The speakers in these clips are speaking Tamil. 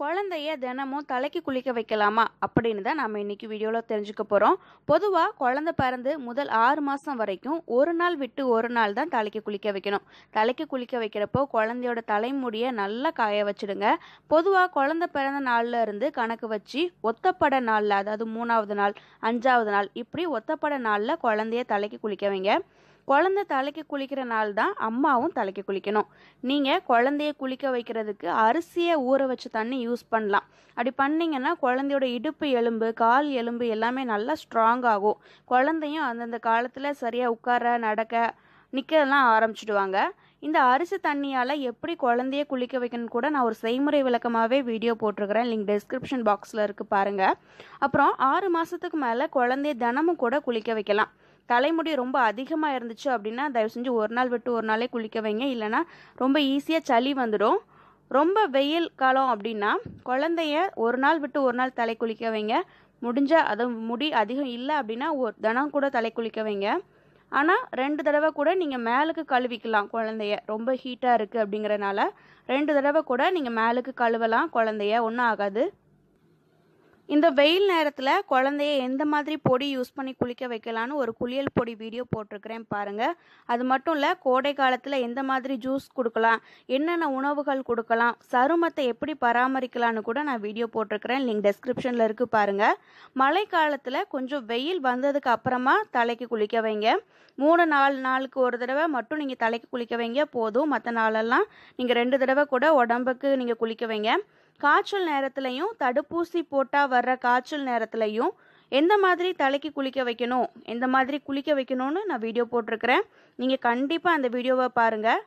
குழந்தைய தினமும் தலைக்கு குளிக்க வைக்கலாமா அப்படின்னு தான் நம்ம இன்னைக்கு வீடியோவில் தெரிஞ்சுக்க போகிறோம் பொதுவாக குழந்தை பிறந்து முதல் ஆறு மாதம் வரைக்கும் ஒரு நாள் விட்டு ஒரு நாள் தான் தலைக்கு குளிக்க வைக்கணும். தலைக்கு குளிக்க வைக்கிறப்போ குழந்தையோட தலைமுடியை நல்லா காய வச்சிடுங்க. பொதுவாக குழந்தை பிறந்த நாளில் இருந்து கணக்கு வச்சு ஒத்தப்பட நாளில் அதாவது மூணாவது நாள் அஞ்சாவது நாள் இப்படி ஒத்தப்பட நாளில் குழந்தைய தலைக்கு குளிக்க வைங்க. குழந்தை தலைக்கு குளிக்கிற நாள் தான் அம்மாவும் தலைக்கு குளிக்கணும். நீங்கள் குழந்தைய குளிக்க வைக்கிறதுக்கு அரிசியை ஊற வச்ச தண்ணி யூஸ் பண்ணலாம். அப்படி பண்ணீங்கன்னா குழந்தையோட இடுப்பு எலும்பு கால் எலும்பு எல்லாமே நல்லா ஸ்ட்ராங் ஆகும். குழந்தையும் அந்தந்த காலத்தில் சரியாக உட்கார நடக்க நிற்கலாம் ஆரம்பிச்சிடுவாங்க. இந்த அரிசி தண்ணியால் எப்படி குழந்தைய குளிக்க வைக்கணும்னு கூட நான் ஒரு செய்முறை விளக்கமாகவே வீடியோ போட்டிருக்கிறேன். லிங்க் டிஸ்கிரிப்ஷன் பாக்ஸில் இருக்குது பாருங்கள் அப்புறம் ஆறு மாதத்துக்கு மேலே குழந்தைய தினமும் கூட குளிக்க வைக்கலாம். தலைமுடி ரொம்ப அதிகமாக இருந்துச்சு அப்படின்னா தயவு செஞ்சு ஒரு நாள் விட்டு ஒரு நாளே குளிக்க வைங்க. இல்லைன்னா ரொம்ப ஈஸியாக சளி வந்துடும். ரொம்ப வெயில் காலம் அப்படின்னா குழந்தைய ஒரு நாள் விட்டு ஒரு நாள் தலை குளிக்க வைங்க. முடிஞ்சால் அது முடி அதிகம் இல்லை அப்படின்னா ஒரு தினம் கூட தலை குளிக்க வைங்க. ஆனால் ரெண்டு தடவை கூட நீங்கள் மேலுக்கு கழுவிக்கலாம் குழந்தைய. ரொம்ப ஹீட்டாக இருக்குது அப்படிங்கிறனால ரெண்டு தடவை கூட நீங்கள் மேலுக்கு கழுவலாம் குழந்தைய. ஒன்றும் ஆகாது. இந்த வெயில் நேரத்தில் குழந்தைய எந்த மாதிரி பொடி யூஸ் பண்ணி குளிக்க வைக்கலான்னு ஒரு குளியல் பொடி வீடியோ போட்டிருக்கிறேன் பாருங்கள் அது மட்டும் இல்லை கோடை காலத்தில் எந்த மாதிரி ஜூஸ் கொடுக்கலாம் என்னென்ன உணவுகள் கொடுக்கலாம் சருமத்தை எப்படி பராமரிக்கலான்னு கூட நான் வீடியோ போட்டிருக்கிறேன். லிங்க் டெஸ்கிரிப்ஷனில் இருக்குது பாருங்கள் மழை காலத்தில் கொஞ்சம் வெயில் வந்ததுக்கு அப்புறமா தலைக்கு குளிக்க வைங்க. மூணு நாலு நாளுக்கு ஒரு தடவை மட்டும் நீங்கள் தலைக்கு குளிக்க வைங்க போதும். மற்ற நாளெல்லாம் நீங்கள் ரெண்டு தடவை கூட உடம்புக்கு நீங்கள் குளிக்க வைங்க. காய்ச்சல் நேரத்துலையும் தடுப்பூசி போட்டால் வர்ற காய்ச்சல் நேரத்துலையும் எந்த மாதிரி தலைக்கு குளிக்க வைக்கணும் எந்த மாதிரி குளிக்க வைக்கணும்னு நான் வீடியோ போட்டிருக்கிறேன். நீங்கள் கண்டிப்பாக அந்த வீடியோவை பாருங்கள்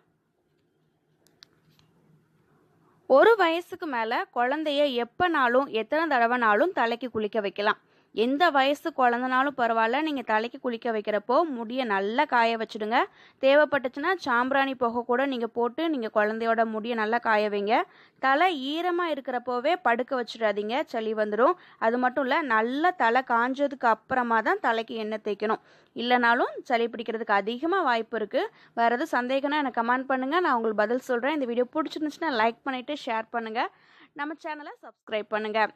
ஒரு வயசுக்கு மேலே குழந்தைய எப்போனாலும் எத்தனை தடவைனாலும் தலைக்கு குளிக்க வைக்கலாம். எந்த வயசு குழந்தனாலும் பரவாயில்ல. நீங்கள் தலைக்கு குளிக்க வைக்கிறப்போ முடியை நல்லா காய வச்சுடுங்க. தேவைப்பட்டுச்சுன்னா சாம்பிராணி புகை கூட நீங்கள் போட்டு நீங்கள் குழந்தையோட முடியை நல்லா காய வைங்க. தலை ஈரமாக இருக்கிறப்போவே படுக்க வச்சிடாதீங்க. சளி வந்துடும் அது மட்டும் இல்லை நல்லா தலை காஞ்சதுக்கு அப்புறமா தான் தலைக்கு எண்ணெய் தேய்க்கணும். இல்லைனாலும் சளி பிடிக்கிறதுக்கு அதிகமாக வாய்ப்பு இருக்குது வேறு எதுவும் சந்தேகம்னா எனக்கு கமெண்ட் பண்ணுங்கள் நான் உங்களுக்கு பதில் சொல்கிறேன் இந்த வீடியோ பிடிச்சிருந்துச்சுன்னா லைக் பண்ணிவிட்டு ஷேர் பண்ணுங்கள் நம்ம சேனலை சப்ஸ்கிரைப் பண்ணுங்கள்